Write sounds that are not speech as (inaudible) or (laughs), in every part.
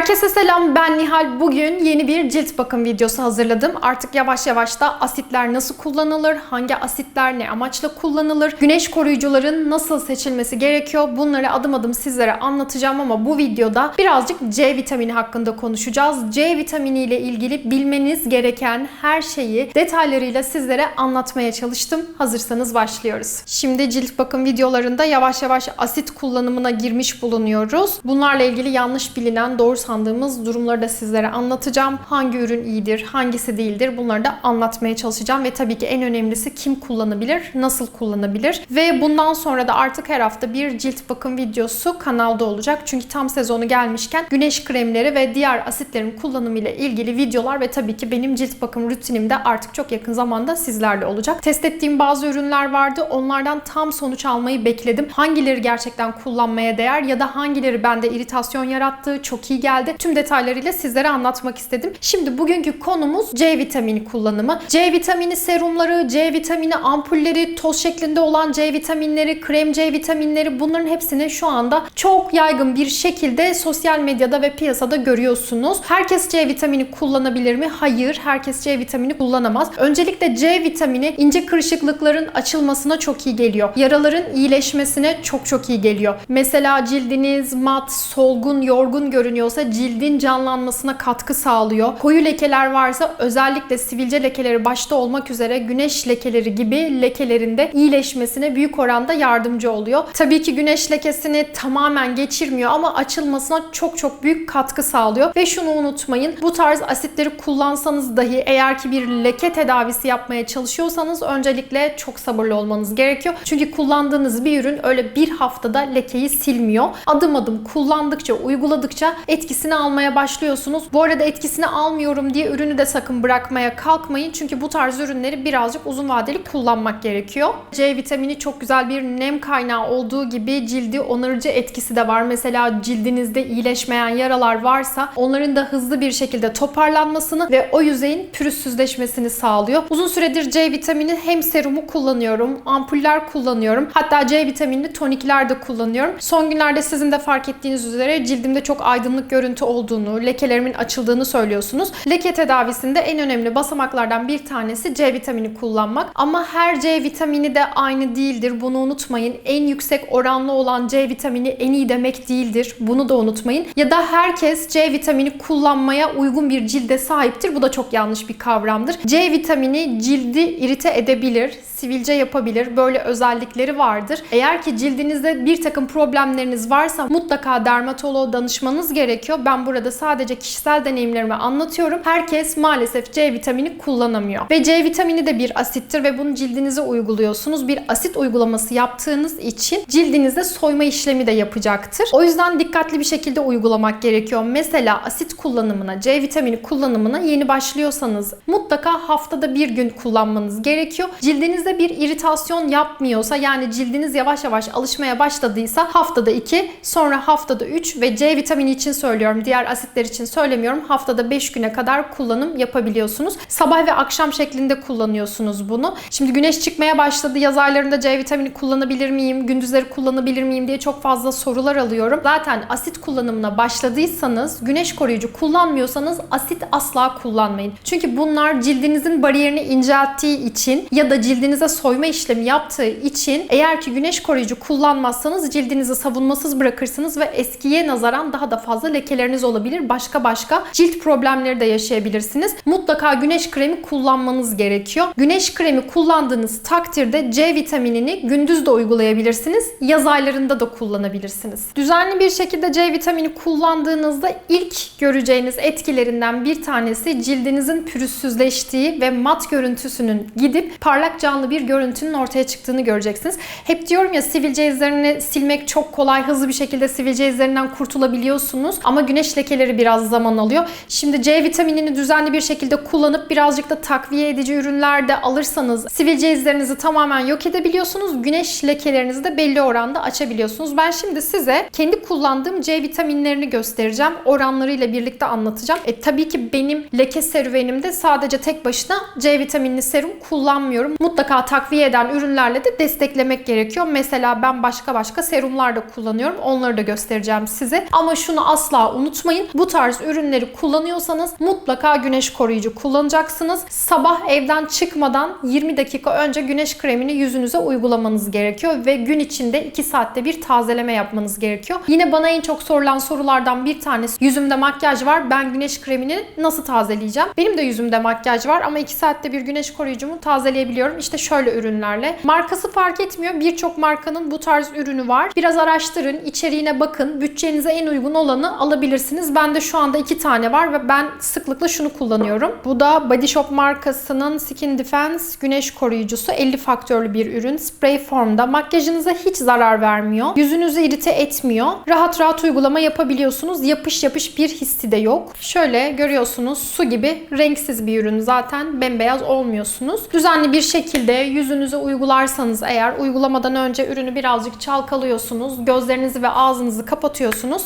Herkese selam ben Nihal. Bugün yeni bir cilt bakım videosu hazırladım. Artık yavaş yavaş da asitler nasıl kullanılır, hangi asitler ne amaçla kullanılır, güneş koruyucuların nasıl seçilmesi gerekiyor bunları adım adım sizlere anlatacağım ama bu videoda birazcık C vitamini hakkında konuşacağız. C vitamini ile ilgili bilmeniz gereken her şeyi detaylarıyla sizlere anlatmaya çalıştım. Hazırsanız başlıyoruz. Şimdi cilt bakım videolarında yavaş yavaş asit kullanımına girmiş bulunuyoruz. Bunlarla ilgili yanlış bilinen, doğru sandığımız durumları da sizlere anlatacağım. Hangi ürün iyidir, hangisi değildir bunları da anlatmaya çalışacağım ve tabii ki en önemlisi kim kullanabilir, nasıl kullanabilir ve bundan sonra da artık her hafta bir cilt bakım videosu kanalda olacak. Çünkü tam sezonu gelmişken güneş kremleri ve diğer asitlerin kullanımı ile ilgili videolar ve tabii ki benim cilt bakım rutinimde artık çok yakın zamanda sizlerle olacak. Test ettiğim bazı ürünler vardı. Onlardan tam sonuç almayı bekledim. Hangileri gerçekten kullanmaya değer ya da hangileri bende iritasyon yarattığı çok iyi geldi. Tüm detaylarıyla sizlere anlatmak istedim. Şimdi bugünkü konumuz C vitamini kullanımı. C vitamini serumları, C vitamini ampulleri, toz şeklinde olan C vitaminleri, krem C vitaminleri bunların hepsini şu anda çok yaygın bir şekilde sosyal medyada ve piyasada görüyorsunuz. Herkes C vitamini kullanabilir mi? Hayır, herkes C vitamini kullanamaz. Öncelikle C vitamini ince kırışıklıkların açılmasına çok iyi geliyor. Yaraların iyileşmesine çok çok iyi geliyor. Mesela cildiniz mat, solgun, yorgun görünüyorsa cildin canlanmasına katkı sağlıyor. Koyu lekeler varsa özellikle sivilce lekeleri başta olmak üzere güneş lekeleri gibi lekelerin de iyileşmesine büyük oranda yardımcı oluyor. Tabii ki güneş lekesini tamamen geçirmiyor ama açılmasına çok çok büyük katkı sağlıyor. Ve şunu unutmayın. Bu tarz asitleri kullansanız dahi eğer ki bir leke tedavisi yapmaya çalışıyorsanız öncelikle çok sabırlı olmanız gerekiyor. Çünkü kullandığınız bir ürün öyle bir haftada lekeyi silmiyor. Adım adım kullandıkça, uyguladıkça etkisini almaya başlıyorsunuz. Bu arada etkisini almıyorum diye ürünü de sakın bırakmaya kalkmayın. Çünkü bu tarz ürünleri birazcık uzun vadeli kullanmak gerekiyor. C vitamini çok güzel bir nem kaynağı olduğu gibi cildi onarıcı etkisi de var. Mesela cildinizde iyileşmeyen yaralar varsa onların da hızlı bir şekilde toparlanmasını ve o yüzeyin pürüzsüzleşmesini sağlıyor. Uzun süredir C vitamini hem serumu kullanıyorum, ampuller kullanıyorum. Hatta C vitaminli tonikler de kullanıyorum. Son günlerde sizin de fark ettiğiniz üzere cildimde çok aydınlık görüntü olduğunu, lekelerimin açıldığını söylüyorsunuz. Leke tedavisinde en önemli basamaklardan bir tanesi C vitamini kullanmak. Ama her C vitamini de aynı değildir. Bunu unutmayın. En yüksek oranlı olan C vitamini en iyi demek değildir. Bunu da unutmayın. Ya da herkes C vitamini kullanmaya uygun bir cilde sahiptir. Bu da çok yanlış bir kavramdır. C vitamini cildi irite edebilir, sivilce yapabilir. Böyle özellikleri vardır. Eğer ki cildinizde bir takım problemleriniz varsa mutlaka dermatoloğa danışmanız gerekiyor. Ben burada sadece kişisel deneyimlerimi anlatıyorum. Herkes maalesef C vitamini kullanamıyor. Ve C vitamini de bir asittir ve bunu cildinize uyguluyorsunuz. Bir asit uygulaması yaptığınız için cildinizde soyma işlemi de yapacaktır. O yüzden dikkatli bir şekilde uygulamak gerekiyor. Mesela asit kullanımına, C vitamini kullanımına yeni başlıyorsanız mutlaka haftada bir gün kullanmanız gerekiyor. Cildinizde bir iritasyon yapmıyorsa yani cildiniz yavaş yavaş alışmaya başladıysa haftada 2, sonra haftada 3 ve C vitamini için söylüyorum. Diğer asitler için söylemiyorum. Haftada 5 güne kadar kullanım yapabiliyorsunuz. Sabah ve akşam şeklinde kullanıyorsunuz bunu. Şimdi güneş çıkmaya başladı. Yaz aylarında C vitamini kullanabilir miyim? Gündüzleri kullanabilir miyim diye çok fazla sorular alıyorum. Zaten asit kullanımına başladıysanız, güneş koruyucu kullanmıyorsanız asit asla kullanmayın. Çünkü bunlar cildinizin bariyerini incelttiği için ya da cildinize soyma işlemi yaptığı için eğer ki güneş koruyucu kullanmazsanız cildinizi savunmasız bırakırsınız ve eskiye nazaran daha da fazla lekeleriniz olabilir. Başka başka cilt problemleri de yaşayabilirsiniz. Mutlaka güneş kremi kullanmanız gerekiyor. Güneş kremi kullandığınız takdirde C vitaminini gündüz de uygulayabilirsiniz. Yaz aylarında da kullanabilirsiniz. Düzenli bir şekilde C vitamini kullandığınızda ilk göreceğiniz etkilerinden bir tanesi cildinizin pürüzsüzleştiği ve mat görüntüsünün gidip parlak canlı bir görüntünün ortaya çıktığını göreceksiniz. Hep diyorum ya sivilce izlerini silmek çok kolay, hızlı bir şekilde sivilce izlerinden kurtulabiliyorsunuz. Ama güneş lekeleri biraz zaman alıyor. Şimdi C vitaminini düzenli bir şekilde kullanıp birazcık da takviye edici ürünler de alırsanız sivilce izlerinizi tamamen yok edebiliyorsunuz. Güneş lekelerinizi de belli oranda açabiliyorsunuz. Ben şimdi size kendi kullandığım C vitaminlerini göstereceğim. Oranlarıyla birlikte anlatacağım. E tabii ki benim leke serüvenimde sadece tek başına C vitaminli serum kullanmıyorum. Mutlaka takviye eden ürünlerle de desteklemek gerekiyor. Mesela ben başka başka serumlar da kullanıyorum. Onları da göstereceğim size. Ama şunu asla unutmayın. Bu tarz ürünleri kullanıyorsanız mutlaka güneş koruyucu kullanacaksınız. Sabah evden çıkmadan 20 dakika önce güneş kremini yüzünüze uygulamanız gerekiyor ve gün içinde 2 saatte bir tazeleme yapmanız gerekiyor. Yine bana en çok sorulan sorulardan bir tanesi yüzümde makyaj var. Ben güneş kremini nasıl tazeleyeceğim? Benim de yüzümde makyaj var ama 2 saatte bir güneş koruyucumu tazeleyebiliyorum. İşte şöyle ürünlerle. Markası fark etmiyor. Birçok markanın bu tarz ürünü var. Biraz araştırın, içeriğine bakın. Bütçenize en uygun olanı alabilirsiniz. Bende şu anda iki tane var ve ben sıklıkla şunu kullanıyorum. Bu da Body Shop markasının Skin Defense güneş koruyucusu. 50 faktörlü bir ürün. Spray formda. Makyajınıza hiç zarar vermiyor. Yüzünüzü irite etmiyor. Rahat rahat uygulama yapabiliyorsunuz. Yapış yapış bir hissi de yok. Şöyle görüyorsunuz su gibi renksiz bir ürün. Zaten bembeyaz olmuyorsunuz. Düzenli bir şekilde yüzünüze uygularsanız eğer uygulamadan önce ürünü birazcık çalkalıyorsunuz. Gözlerinizi ve ağzınızı kapatıyorsunuz.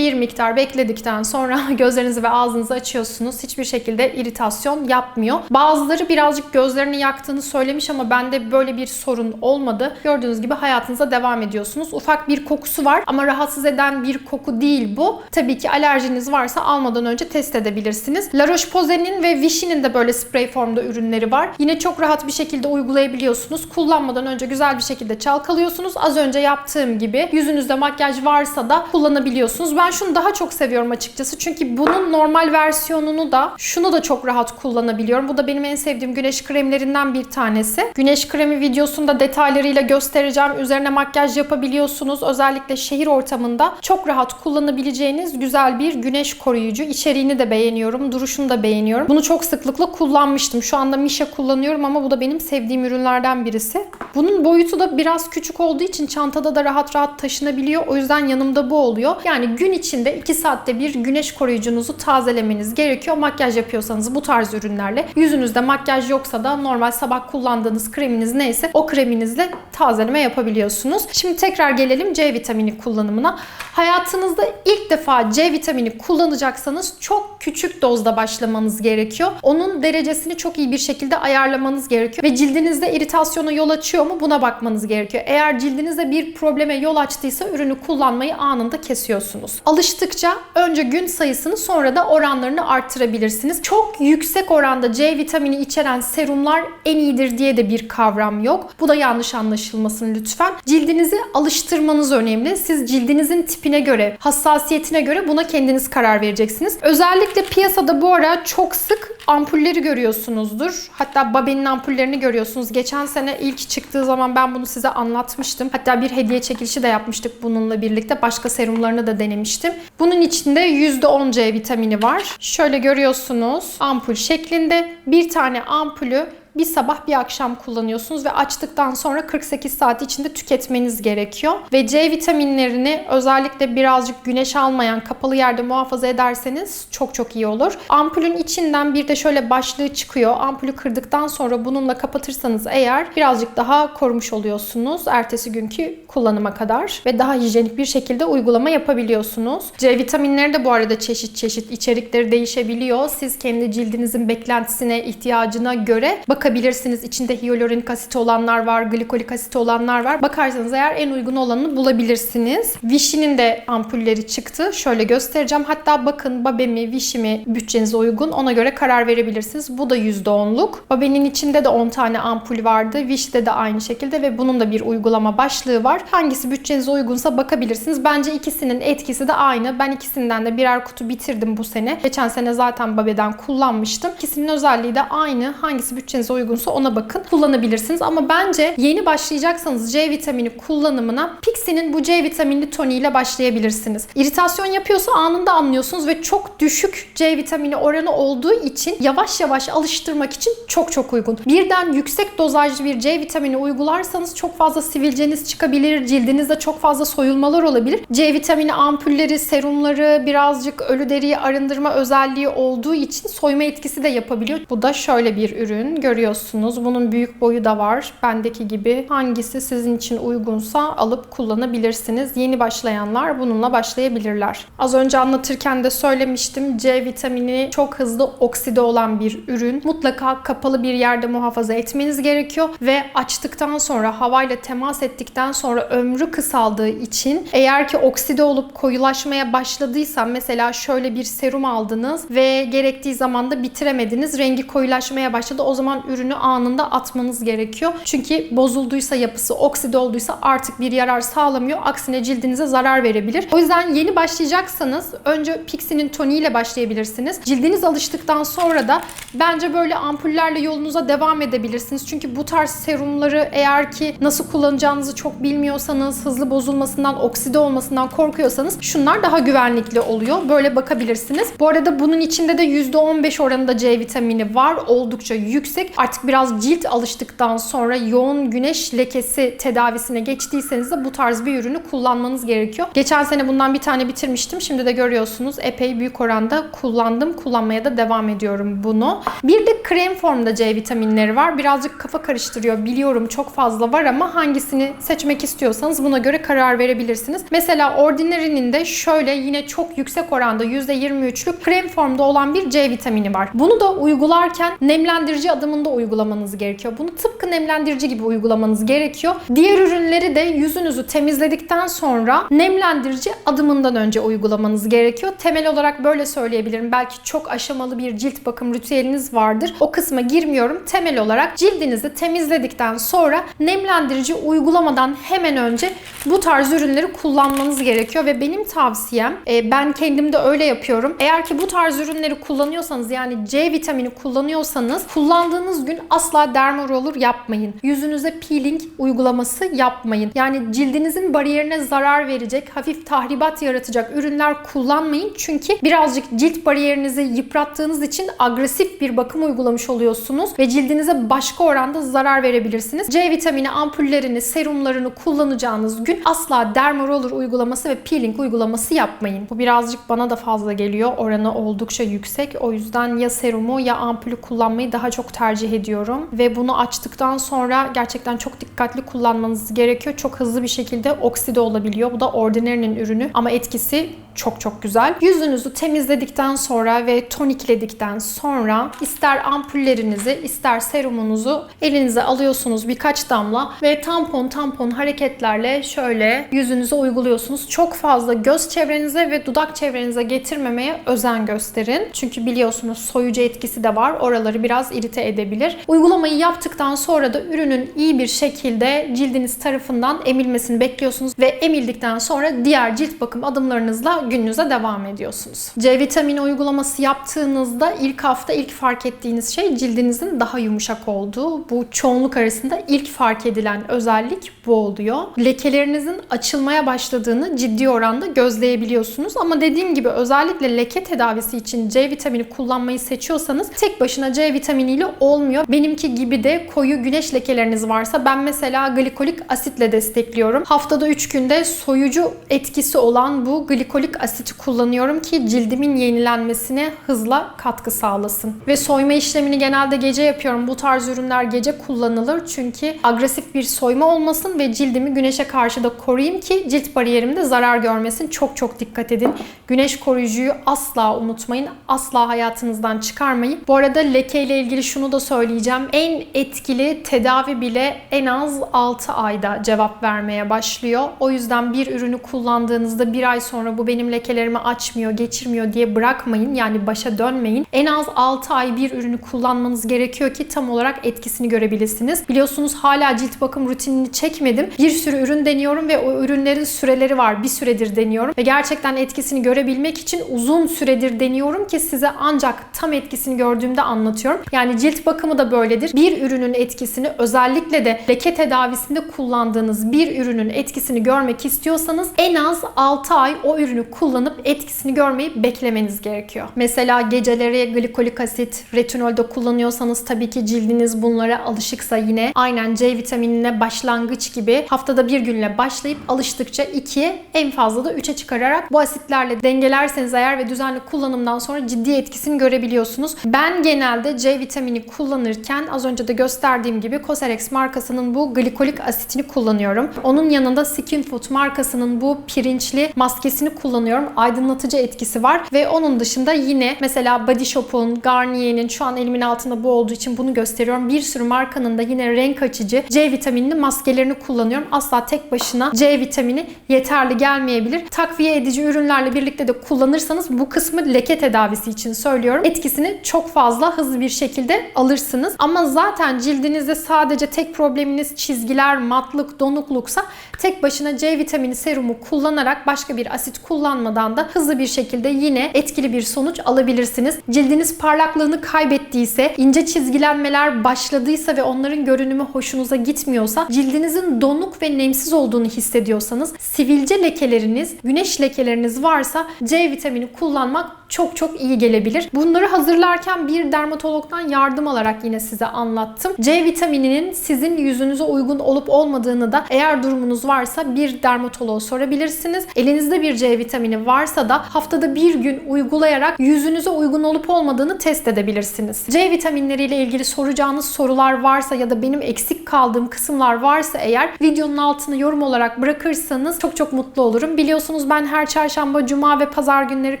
Bir miktar bekledikten sonra (laughs) gözlerinizi ve ağzınızı açıyorsunuz. Hiçbir şekilde iritasyon yapmıyor. Bazıları birazcık gözlerini yaktığını söylemiş ama bende böyle bir sorun olmadı. Gördüğünüz gibi hayatınıza devam ediyorsunuz. Ufak bir kokusu var ama rahatsız eden bir koku değil bu. Tabii ki alerjiniz varsa almadan önce test edebilirsiniz. La Roche-Posay'nin ve Vichy'nin de böyle spray formda ürünleri var. Yine çok rahat bir şekilde uygulayabiliyorsunuz. Kullanmadan önce güzel bir şekilde çalkalıyorsunuz. Az önce yaptığım gibi yüzünüzde makyaj varsa da kullanabiliyorsunuz. Ben şunu daha çok seviyorum açıkçası. Çünkü bunun normal versiyonunu da şunu da çok rahat kullanabiliyorum. Bu da benim en sevdiğim güneş kremlerinden bir tanesi. Güneş kremi videosunda detaylarıyla göstereceğim. Üzerine makyaj yapabiliyorsunuz. Özellikle şehir ortamında çok rahat kullanabileceğiniz güzel bir güneş koruyucu. İçeriğini de beğeniyorum. Duruşunu da beğeniyorum. Bunu çok sıklıkla kullanmıştım. Şu anda Misha kullanıyorum ama bu da benim sevdiğim ürünlerden birisi. Bunun boyutu da biraz küçük olduğu için çantada da rahat rahat taşınabiliyor. O yüzden yanımda bu oluyor. Yani gün içinde 2 saatte bir güneş koruyucunuzu tazelemeniz gerekiyor. Makyaj yapıyorsanız bu tarz ürünlerle. Yüzünüzde makyaj yoksa da normal sabah kullandığınız kreminiz neyse o kreminizle tazeleme yapabiliyorsunuz. Şimdi tekrar gelelim C vitamini kullanımına. Hayatınızda ilk defa C vitamini kullanacaksanız çok küçük dozda başlamanız gerekiyor. Onun derecesini çok iyi bir şekilde ayarlamanız gerekiyor ve cildinizde iritasyona yol açıyor mu buna bakmanız gerekiyor. Eğer cildinizde bir probleme yol açtıysa ürünü kullanmayı anında kesiyorsunuz. Alıştıkça önce gün sayısını sonra da oranlarını arttırabilirsiniz. Çok yüksek oranda C vitamini içeren serumlar en iyidir diye de bir kavram yok. Bu da yanlış anlaşılmasın lütfen. Cildinizi alıştırmanız önemli. Siz cildinizin tipine göre, hassasiyetine göre buna kendiniz karar vereceksiniz. Özellikle piyasada bu ara çok sık ampulleri görüyorsunuzdur. Hatta Baben'in ampullerini görüyorsunuz. Geçen sene ilk çıktığı zaman ben bunu size anlatmıştım. Hatta bir hediye çekilişi de yapmıştık bununla birlikte. Başka serumlarını da denemiştim. Bunun içinde %10 C vitamini var. Şöyle görüyorsunuz ampul şeklinde. Bir tane ampulü bir sabah bir akşam kullanıyorsunuz ve açtıktan sonra 48 saat içinde tüketmeniz gerekiyor. Ve C vitaminlerini özellikle birazcık güneş almayan kapalı yerde muhafaza ederseniz çok çok iyi olur. Ampulün içinden bir de şöyle başlığı çıkıyor. Ampulü kırdıktan sonra bununla kapatırsanız eğer birazcık daha korumuş oluyorsunuz ertesi günkü kullanıma kadar ve daha hijyenik bir şekilde uygulama yapabiliyorsunuz. C vitaminleri de bu arada çeşit çeşit içerikleri değişebiliyor. Siz kendi cildinizin beklentisine, ihtiyacına göre bakabilirsiniz. İçinde hyaluronik asit olanlar var, glikolik asit olanlar var. Bakarsanız eğer en uygun olanını bulabilirsiniz. Vichy'nin de ampulleri çıktı. Şöyle göstereceğim. Hatta bakın Babe mi, Vichy mi bütçenize uygun ona göre karar verebilirsiniz. Bu da %10'luk. Babe'nin içinde de 10 tane ampul vardı. Vichy'de de aynı şekilde ve bunun da bir uygulama başlığı var. Hangisi bütçenize uygunsa bakabilirsiniz. Bence ikisinin etkisi de aynı. Ben ikisinden de birer kutu bitirdim bu sene. Geçen sene zaten Babe'den kullanmıştım. İkisinin özelliği de aynı. Hangisi bütçenize uygunsa ona bakın. Kullanabilirsiniz. Ama bence yeni başlayacaksanız C vitamini kullanımına Pixie'nin bu C vitaminli toniğiyle başlayabilirsiniz. İritasyon yapıyorsa anında anlıyorsunuz ve çok düşük C vitamini oranı olduğu için yavaş yavaş alıştırmak için çok çok uygun. Birden yüksek dozajlı bir C vitamini uygularsanız çok fazla sivilceniz çıkabilir, cildinizde çok fazla soyulmalar olabilir. C vitamini ampulleri, serumları birazcık ölü deriyi arındırma özelliği olduğu için soyma etkisi de yapabiliyor. Bu da şöyle bir ürün. Görüyorsunuz görüyorsunuz. Bunun büyük boyu da var. Bendeki gibi. Hangisi sizin için uygunsa alıp kullanabilirsiniz. Yeni başlayanlar bununla başlayabilirler. Az önce anlatırken de söylemiştim. C vitamini çok hızlı okside olan bir ürün. Mutlaka kapalı bir yerde muhafaza etmeniz gerekiyor ve açtıktan sonra havayla temas ettikten sonra ömrü kısaldığı için eğer ki okside olup koyulaşmaya başladıysa mesela şöyle bir serum aldınız ve gerektiği zaman da bitiremediniz. Rengi koyulaşmaya başladı. O zaman ürünü anında atmanız gerekiyor. Çünkü bozulduysa yapısı, okside olduysa artık bir yarar sağlamıyor. Aksine cildinize zarar verebilir. O yüzden yeni başlayacaksanız önce Pixie'nin toniğiyle başlayabilirsiniz. Cildiniz alıştıktan sonra da bence böyle ampullerle yolunuza devam edebilirsiniz. Çünkü bu tarz serumları eğer ki nasıl kullanacağınızı çok bilmiyorsanız, hızlı bozulmasından, okside olmasından korkuyorsanız şunlar daha güvenlikli oluyor. Böyle bakabilirsiniz. Bu arada bunun içinde de %15 oranında C vitamini var. Oldukça yüksek. Artık biraz cilt alıştıktan sonra yoğun güneş lekesi tedavisine geçtiyseniz de bu tarz bir ürünü kullanmanız gerekiyor. Geçen sene bundan bir tane bitirmiştim. Şimdi de görüyorsunuz epey büyük oranda kullandım. Kullanmaya da devam ediyorum bunu. Bir de krem formda C vitaminleri var. Birazcık kafa karıştırıyor. Biliyorum çok fazla var ama hangisini seçmek istiyorsanız buna göre karar verebilirsiniz. Mesela Ordinary'nin de şöyle yine çok yüksek oranda %23'lük krem formda olan bir C vitamini var. Bunu da uygularken nemlendirici adımında uygulamanız gerekiyor. Bunu tıpkı nemlendirici gibi uygulamanız gerekiyor. Diğer ürünleri de yüzünüzü temizledikten sonra nemlendirici adımından önce uygulamanız gerekiyor. Temel olarak böyle söyleyebilirim. Belki çok aşamalı bir cilt bakım ritüeliniz vardır. O kısma girmiyorum. Temel olarak cildinizi temizledikten sonra nemlendirici uygulamadan hemen önce bu tarz ürünleri kullanmanız gerekiyor ve benim tavsiyem e, ben kendim de öyle yapıyorum. Eğer ki bu tarz ürünleri kullanıyorsanız yani C vitamini kullanıyorsanız kullandığınız gün asla dermaroller yapmayın. Yüzünüze peeling uygulaması yapmayın. Yani cildinizin bariyerine zarar verecek, hafif tahribat yaratacak ürünler kullanmayın. Çünkü birazcık cilt bariyerinizi yıprattığınız için agresif bir bakım uygulamış oluyorsunuz ve cildinize başka oranda zarar verebilirsiniz. C vitamini ampullerini, serumlarını kullanacağınız gün asla dermaroller uygulaması ve peeling uygulaması yapmayın. Bu birazcık bana da fazla geliyor. Oranı oldukça yüksek. O yüzden ya serumu ya ampulü kullanmayı daha çok tercih ediyorum. Ve bunu açtıktan sonra gerçekten çok dikkatli kullanmanız gerekiyor. Çok hızlı bir şekilde okside olabiliyor. Bu da Ordinary'nin ürünü ama etkisi çok çok güzel. Yüzünüzü temizledikten sonra ve tonikledikten sonra ister ampullerinizi ister serumunuzu elinize alıyorsunuz birkaç damla ve tampon tampon hareketlerle şöyle yüzünüze uyguluyorsunuz. Çok fazla göz çevrenize ve dudak çevrenize getirmemeye özen gösterin. Çünkü biliyorsunuz soyucu etkisi de var. Oraları biraz irite edebilir. Uygulamayı yaptıktan sonra da ürünün iyi bir şekilde cildiniz tarafından emilmesini bekliyorsunuz ve emildikten sonra diğer cilt bakım adımlarınızla gününüze devam ediyorsunuz. C vitamini uygulaması yaptığınızda ilk hafta ilk fark ettiğiniz şey cildinizin daha yumuşak olduğu. Bu çoğunluk arasında ilk fark edilen özellik bu oluyor. Lekelerinizin açılmaya başladığını ciddi oranda gözleyebiliyorsunuz. Ama dediğim gibi özellikle leke tedavisi için C vitamini kullanmayı seçiyorsanız tek başına C vitaminiyle olmuyor. Benimki gibi de koyu güneş lekeleriniz varsa ben mesela glikolik asitle destekliyorum. Haftada 3 günde soyucu etkisi olan bu glikolik asiti kullanıyorum ki cildimin yenilenmesine hızla katkı sağlasın. Ve soyma işlemini genelde gece yapıyorum. Bu tarz ürünler gece kullanılır çünkü agresif bir soyma olmasın ve cildimi güneşe karşı da koruyayım ki cilt bariyerimde zarar görmesin. Çok çok dikkat edin. Güneş koruyucuyu asla unutmayın. Asla hayatınızdan çıkarmayın. Bu arada leke ile ilgili şunu da söyleyeceğim. En etkili tedavi bile en az 6 ayda cevap vermeye başlıyor. O yüzden bir ürünü kullandığınızda bir ay sonra bu benim lekelerimi açmıyor, geçirmiyor diye bırakmayın. Yani başa dönmeyin. En az 6 ay bir ürünü kullanmanız gerekiyor ki tam olarak etkisini görebilirsiniz. Biliyorsunuz hala cilt bakım rutinini çekmedim. Bir sürü ürün deniyorum ve o ürünlerin süreleri var. Bir süredir deniyorum ve gerçekten etkisini görebilmek için uzun süredir deniyorum ki size ancak tam etkisini gördüğümde anlatıyorum. Yani cilt bakımı da böyledir. Bir ürünün etkisini özellikle de leke tedavisinde kullandığınız bir ürünün etkisini görmek istiyorsanız en az 6 ay o ürünü kullanıp etkisini görmeyi beklemeniz gerekiyor. Mesela geceleri glikolik asit, retinol de kullanıyorsanız tabii ki cildiniz bunlara alışıksa yine aynen C vitaminine başlangıç gibi haftada bir günle başlayıp alıştıkça 2'ye en fazla da 3'e çıkararak bu asitlerle dengelerseniz eğer ve düzenli kullanımdan sonra ciddi etkisini görebiliyorsunuz. Ben genelde C vitamini kullanıyorum kullanırken az önce de gösterdiğim gibi Cosrx markasının bu glikolik asitini kullanıyorum. Onun yanında Skin Food markasının bu pirinçli maskesini kullanıyorum. Aydınlatıcı etkisi var ve onun dışında yine mesela Body Shop'un, Garnier'in şu an elimin altında bu olduğu için bunu gösteriyorum. Bir sürü markanın da yine renk açıcı C vitaminli maskelerini kullanıyorum. Asla tek başına C vitamini yeterli gelmeyebilir. Takviye edici ürünlerle birlikte de kullanırsanız bu kısmı leke tedavisi için söylüyorum. Etkisini çok fazla hızlı bir şekilde alırsınız. Ama zaten cildinizde sadece tek probleminiz çizgiler, matlık, donukluksa tek başına C vitamini serumu kullanarak başka bir asit kullanmadan da hızlı bir şekilde yine etkili bir sonuç alabilirsiniz. Cildiniz parlaklığını kaybettiyse, ince çizgilenmeler başladıysa ve onların görünümü hoşunuza gitmiyorsa, cildinizin donuk ve nemsiz olduğunu hissediyorsanız, sivilce lekeleriniz, güneş lekeleriniz varsa C vitamini kullanmak çok çok iyi gelebilir. Bunları hazırlarken bir dermatologdan yardım alarak yine size anlattım. C vitamininin sizin yüzünüze uygun olup olmadığını da eğer durumunuz varsa bir dermatoloğa sorabilirsiniz. Elinizde bir C vitamini varsa da haftada bir gün uygulayarak yüzünüze uygun olup olmadığını test edebilirsiniz. C vitaminleriyle ilgili soracağınız sorular varsa ya da benim eksik kaldığım kısımlar varsa eğer videonun altına yorum olarak bırakırsanız çok çok mutlu olurum. Biliyorsunuz ben her çarşamba, cuma ve pazar günleri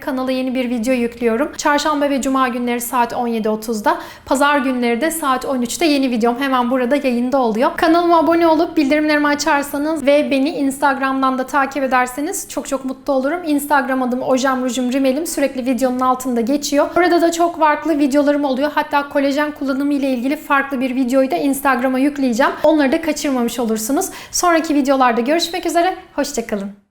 kanala yeni bir video yüklüyorum. Çarşamba ve cuma günleri saat 17.30'da, pazar günleri de saat 13'te yeni videom hemen burada yayında oluyor. Kanalıma abone olup bildirimlerimi açarsanız ve beni Instagram'dan da takip ederseniz çok çok mutlu olurum. Instagram adım Ojem Rujum Rimelim sürekli videonun altında geçiyor. Orada da çok farklı videolarım oluyor. Hatta kolajen kullanımı ile ilgili farklı bir videoyu da Instagram'a yükleyeceğim. Onları da kaçırmamış olursunuz. Sonraki videolarda görüşmek üzere. Hoşçakalın.